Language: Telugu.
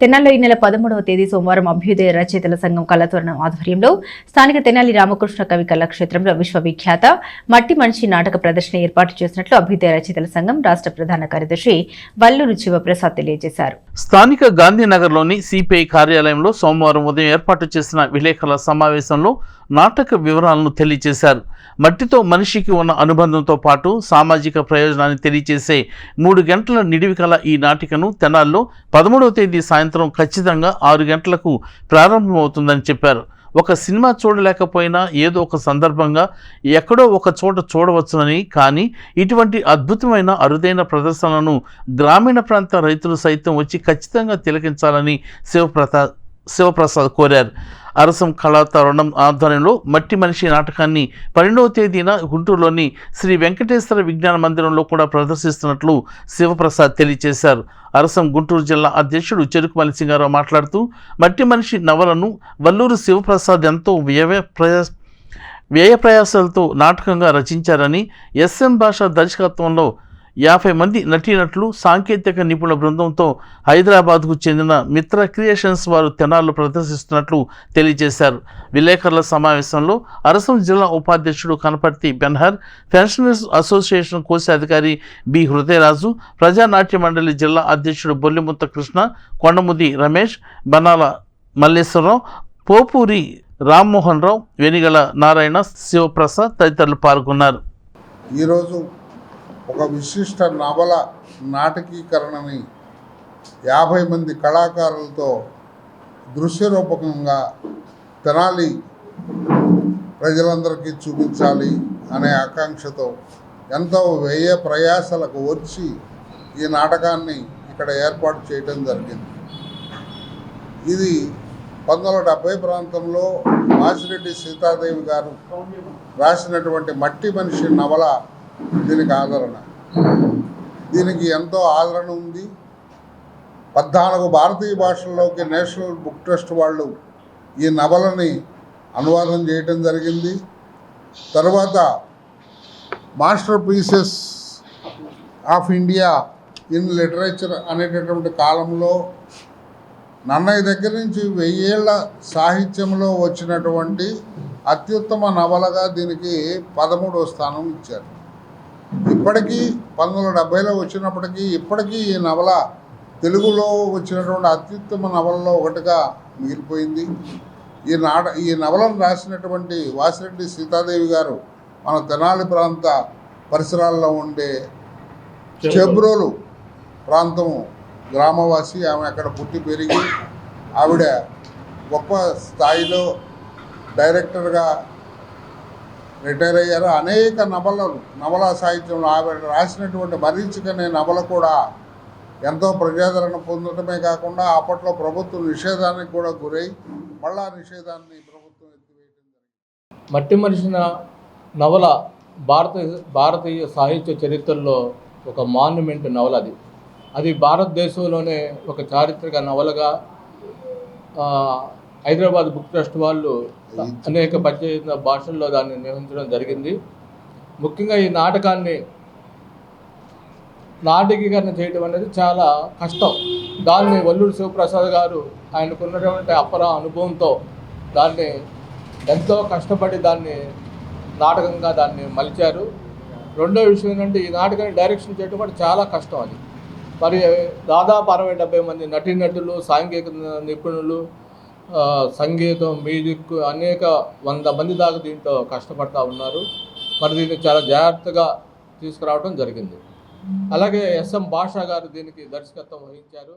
తెనాలిలో ఈ నెల పదమూడవ తేదీ సోమవారం అభ్యుదయ రచయితల సంఘం కళాతోరణం ఆధ్వర్యంలో స్థానిక తెనాలి రామకృష్ణ కవి కళాక్షేత్రంలో విశ్వవిఖ్యాత మట్టి మనిషి నాటక ప్రదర్శన ఏర్పాటు చేసినట్లు అభ్యుదయ రచయితల సంఘం రాష్ట్ర ప్రధాన కార్యదర్శి వల్లూరు శివప్రసాద్ తెలియజేశారు. స్థానిక గాంధీనగర్లోని సిపిఐ కార్యాలయంలో సోమవారం ఉదయం ఏర్పాటు చేసిన విలేకరుల సమావేశంలో నాటక వివరాలను తెలియజేశారు మట్టితో మనిషికి ఉన్న అనుబంధంతో పాటు సామాజిక ప్రయోజనాన్ని తెలియజేసే మూడు గంటల నిడివి కల ఈ నాటికను తెనాల్లో పదమూడవ తేదీ సాయంత్రం ఖచ్చితంగా ఆరు గంటలకు ప్రారంభమవుతుందని చెప్పారు. ఒక సినిమా చూడలేకపోయినా ఏదో ఒక సందర్భంగా ఎక్కడో ఒక చోట చూడవచ్చునని కానీ ఇటువంటి అద్భుతమైన అరుదైన ప్రదర్శనలను గ్రామీణ ప్రాంత రైతులు సైతం వచ్చి ఖచ్చితంగా తిలకించాలని శివప్రసాద్ శివప్రసాద్ కోరారు. అరసం కళా తరుణం ఆధ్వర్యంలో మట్టి మనిషి నాటకాన్ని పన్నెండవ తేదీన గుంటూరులోని శ్రీ వెంకటేశ్వర విజ్ఞాన మందిరంలో కూడా ప్రదర్శిస్తున్నట్లు శివప్రసాద్ తెలియజేశారు. అరసం గుంటూరు జిల్లా అధ్యక్షుడు చెరుకు మలసింగారావు మాట్లాడుతూ మట్టి మనిషి నవలను వల్లూరు శివప్రసాద్ ఎంతో వ్యయ ప్రయా వ్యయ ప్రయాసాలతో నాటకంగా రచించారని ఎస్ఎం భాష దర్శకత్వంలో యాభై మంది నటీనటులు సాంకేతిక నిపుణుల బృందంతో హైదరాబాద్కు చెందిన మిత్ర క్రియేషన్స్ వారు తెనాల్లో ప్రదర్శిస్తున్నట్లు తెలియజేశారు. విలేకరుల సమావేశంలో అరసం జిల్లా ఉపాధ్యక్షుడు కనపర్తి బెన్హర్ పెన్షనర్స్ అసోసియేషన్ కోశాధికారి బి హృదయరాజు ప్రజానాట్య మండలి జిల్లా అధ్యక్షుడు బొల్లిముత్త కృష్ణ కొండముది రమేష్ బనాల మల్లేశ్వరరావు పోపూరి రామ్మోహన్ రావు వెనిగల నారాయణ శివప్రసాద్ తదితరులు పాల్గొన్నారు. ఈరోజు ఒక విశిష్ట నవల నాటకీకరణని యాభై మంది కళాకారులతో దృశ్యరూపకంగా తెనాలి ప్రజలందరికీ చూపించాలి అనే ఆకాంక్షతో ఎంతో వ్యయ ప్రయాసలకు వచ్చి ఈ నాటకాన్ని ఇక్కడ ఏర్పాటు చేయడం జరిగింది. ఇది పంతొమ్మిది వందల డెబ్బై ప్రాంతంలో మాసిరెడ్డి సీతాదేవి గారు రాసినటువంటి మట్టి మనిషి నవల దీనికి ఆదరణ. దీనికి ఎంతో ఆదరణ ఉంది. పద్నాలుగు భారతీయ భాషల్లోకి నేషనల్ బుక్ ట్రస్ట్ వాళ్ళు ఈ నవలని అనువాదం చేయటం జరిగింది. తర్వాత master pieces of India in literature అనేటటువంటి కాలంలో నన్నయ్య దగ్గర నుంచి వెయ్యేళ్ళ సాహిత్యంలో వచ్చినటువంటి అత్యుత్తమ నవలగా దీనికి పదమూడవ స్థానం ఇచ్చారు. ఇప్పటికీ పంతొమ్మిది వందల డెబ్బైలో వచ్చినప్పటికీ ఇప్పటికీ ఈ నవల తెలుగులో వచ్చినటువంటి అత్యుత్తమ నవలలో ఒకటిగా మిగిలిపోయింది. ఈ నాట ఈ నవలను రాసినటువంటి వాసిరెడ్డి సీతాదేవి గారు మన తెనాలి ప్రాంత పరిసరాల్లో ఉండే చెబ్రోలు ప్రాంతము గ్రామవాసి ఆమె అక్కడ పుట్టి పెరిగి ఆవిడ గొప్ప స్థాయిలో డైరెక్టర్గా రిటైర్ అయ్యారు. అనేక నవలలు నవలా సాహిత్యంలో ఆవిడ రాసినటువంటి మరీచికనే నవల కూడా ఎంతో ప్రజాదరణ పొందడమే కాకుండా అప్పట్లో ప్రభుత్వం నిషేధానికి కూడా గురై మళ్ళా నిషేధాన్ని ప్రభుత్వం ఎత్తివేయడం జరిగింది. మట్టి మనిషిన నవల భారత భారతీయ సాహిత్య చరిత్రలో ఒక మాన్యుమెంట్ నవల అది. అది భారతదేశంలోనే ఒక చారిత్రక నవలగా హైదరాబాద్ బుక్ ట్రస్ట్ వాళ్ళు అనేక పద్దెనిమిది భాషల్లో దాన్ని నిర్వహించడం జరిగింది. ముఖ్యంగా ఈ నాటకాన్ని నాటకీకరణ చేయడం అనేది చాలా కష్టం. దాన్ని వల్లూరు శివప్రసాద్ గారు ఆయనకున్నటువంటి అపర అనుభవంతో దాన్ని ఎంతో కష్టపడి దాన్ని నాటకంగా దాన్ని మలిచారు. రెండో విషయం ఏంటంటే ఈ నాటకాన్ని డైరెక్షన్ చేయడం కూడా చాలా కష్టం అది. మరి దాదాపు అరవై డెబ్బై మంది నటీనటులు సాంఘిక నిపుణులు సంగీతం మ్యూజిక్ అనేక వంద మంది దాకా దీంట్లో కష్టపడతా ఉన్నారు. మరి దీన్ని చాలా జాగ్రత్తగా తీసుకురావడం జరిగింది. అలాగే ఎస్ఎం భాషా గారు దీనికి దర్శకత్వం వహించారు.